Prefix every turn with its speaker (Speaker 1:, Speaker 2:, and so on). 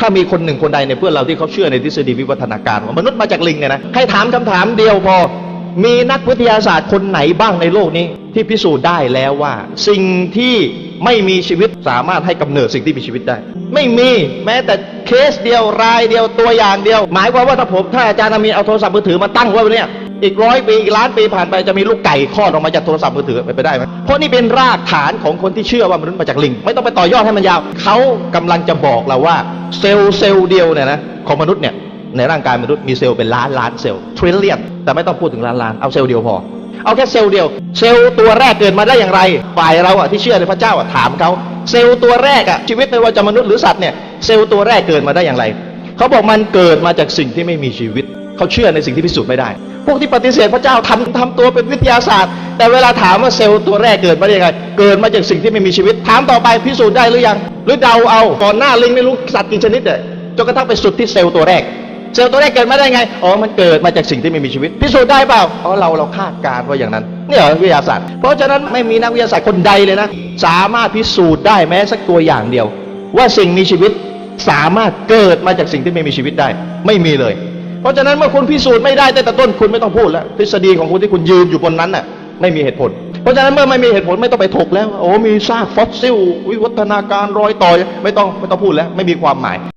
Speaker 1: ถ้ามีคนหนึ่งคนใดในเพื่อนเราที่เขาเชื่อในทฤษฎีวิวัฒนาการว่ามนุษย์มาจากลิงเนี่ยนะให้ถามคำถามเดียวพอมีนักวิทยาศาสตร์คนไหนบ้างในโลกนี้ ที่พิสูจน์ได้แล้วว่า สิ่งที่ไม่มีชีวิตสามารถให้กำเนิดสิ่งที่มีชีวิตได้ ไม่มีแม้แต่เคสเดียวรายเดียวตัวอย่างเดียว หมายความว่าถ้าผมถ้าอาจารย์อามีเอาโทรศัพท์มือถือมาตั้งไว้เนี่ยอีกร้อยปีอีกล้านปีผ่านไปจะมีลูกไก่คลอดออกมาจากโทรศัพท์มือถือไปไปได้ไหมเพราะนี่เป็นรากฐานของคนที่เชื่อว่ามนุษย์มาจากลิง ไม่ต้องไปต่อยอดให้มันยาวเขากำลังจะบอกเราว่า เซลล์เซลล์เดียวเนี่ยนะของมนุษย์เนี่ยในร่างกายมนุษย์มีเซลล์เป็นล้านล้านเซลล์ trillion แต่ไม่ต้องพูดถึงล้านล้านเอาเซลล์เดียวพอ เอาแค่เซลล์เดียว เซลล์ตัวแรกเกิดมาได้อย่างไร ฝ่ายเราอะที่เชื่อในพระเจ้าอะถามเขาเซลล์ตัวแรกอะชีวิตไม่ว่าจะมนุษย์หรือสัตว์เนี่ยเซลล์ตัวแรกเกิดมาได้อย่างไรเขาบอกมันเกิดมาจากสิ่งที่ไม่มีชีวิตเขาเชื่อในสิ่งที่พิสูจน์ไม่ได้ พวกที่ปฏิเสธพระเจ้าทำทำตัวเป็นวิทยาศาสตร์ แต่เวลาถามว่าเซลล์ตัวแรกเกิดมาได้ยังไง เกิดมาจากสิ่งที่ไม่มีชีวิต ถามต่อไปพิสูจน์ได้หรือยัง หรือเดาเอา ก่อนหน้าลิงไม่รู้สัตว์กี่ชนิดเนี่ยจนกระทั่งไปสุดที่เซลล์ตัวแรก เซลล์ตัวแรกเกิดมาได้ไง อ๋อ มันเกิดมาจากสิ่งที่ไม่มีชีวิต พิสูจน์ได้เปล่า อ๋อ เราเราคาดการณ์ว่าอย่างนั้น เนี่ยเหรอวิทยาศาสตร์ เพราะฉะนั้นไม่มีนักวิทยาศาสตร์คนใดเลยนะ สามารถพิสูจน์ได้แม้สักตัวอย่างเดียว ว่าสิ่งมีชีวิตสามารถเกิดมาจากสิ่งที่ไม่มีชีวิตได้ ไม่มีเลย เพราะฉะนั้นเมื่อคุณพิสูจน์ไม่ได้แต่ต้นคุณไม่ต้องพูดแล้วทฤษฎีของคุณที่คุณยืนอยู่บนนั้นน่ะ ไม่มีเหตุผล เพราะฉะนั้นเมื่อไม่มีเหตุผลไม่ต้องไปถกแล้ว โอ้มีซากฟอสซิล วิวัฒนาการรอยต่อไม่ต้องไม่ต้องพูดแล้ว ไม่มีความหมาย